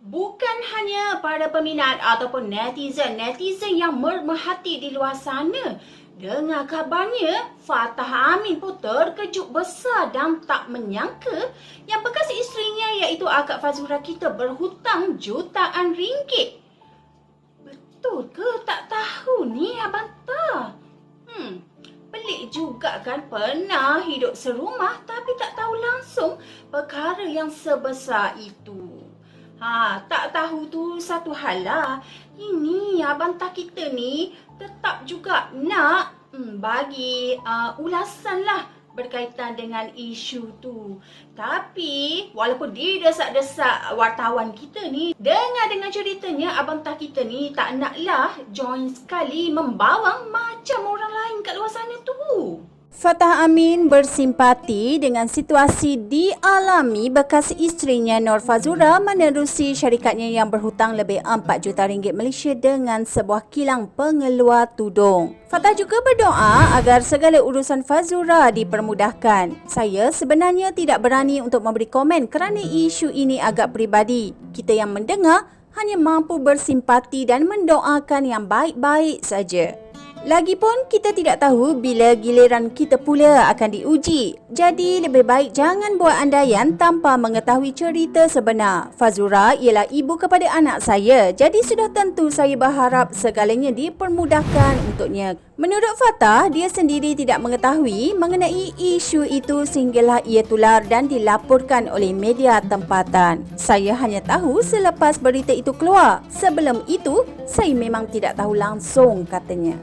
Bukan hanya para peminat ataupun netizen-netizen yang mermehati di luar sana. Dengar kabarnya, Fatah Amin pun terkejut besar dan tak menyangka yang bekas isterinya iaitu Akak Fazura kita berhutang jutaan ringgit. Betul ke tak tahu ni Abang Ta? Hmm, pelik juga kan pernah hidup serumah tapi tak tahu langsung perkara yang sebesar itu. Ha, tak tahu tu satu hal lah. Ini abang tak kita ni tetap juga nak hmm, bagi uh, ulasan lah berkaitan dengan isu tu. Tapi walaupun didesak-desak wartawan kita ni dengar dengan ceritanya abang tak kita ni tak naklah join sekali membawang macam orang lain kat. Fatah Amin bersimpati dengan situasi dialami bekas isterinya Nur Fazura menerusi syarikatnya yang berhutang lebih 4 juta ringgit Malaysia dengan sebuah kilang pengeluar tudung. Fatah juga berdoa agar segala urusan Fazura dipermudahkan. Saya sebenarnya tidak berani untuk memberi komen kerana isu ini agak peribadi. Kita yang mendengar hanya mampu bersimpati dan mendoakan yang baik-baik saja. Lagipun kita tidak tahu bila giliran kita pula akan diuji. Jadi lebih baik jangan buat andaian tanpa mengetahui cerita sebenar. Fazura ialah ibu kepada anak saya. Jadi sudah tentu saya berharap segalanya dipermudahkan untuknya. Menurut Fatah, dia sendiri tidak mengetahui mengenai isu itu sehinggalah ia tular dan dilaporkan oleh media tempatan. Saya hanya tahu selepas berita itu keluar. Sebelum itu, saya memang tidak tahu langsung katanya.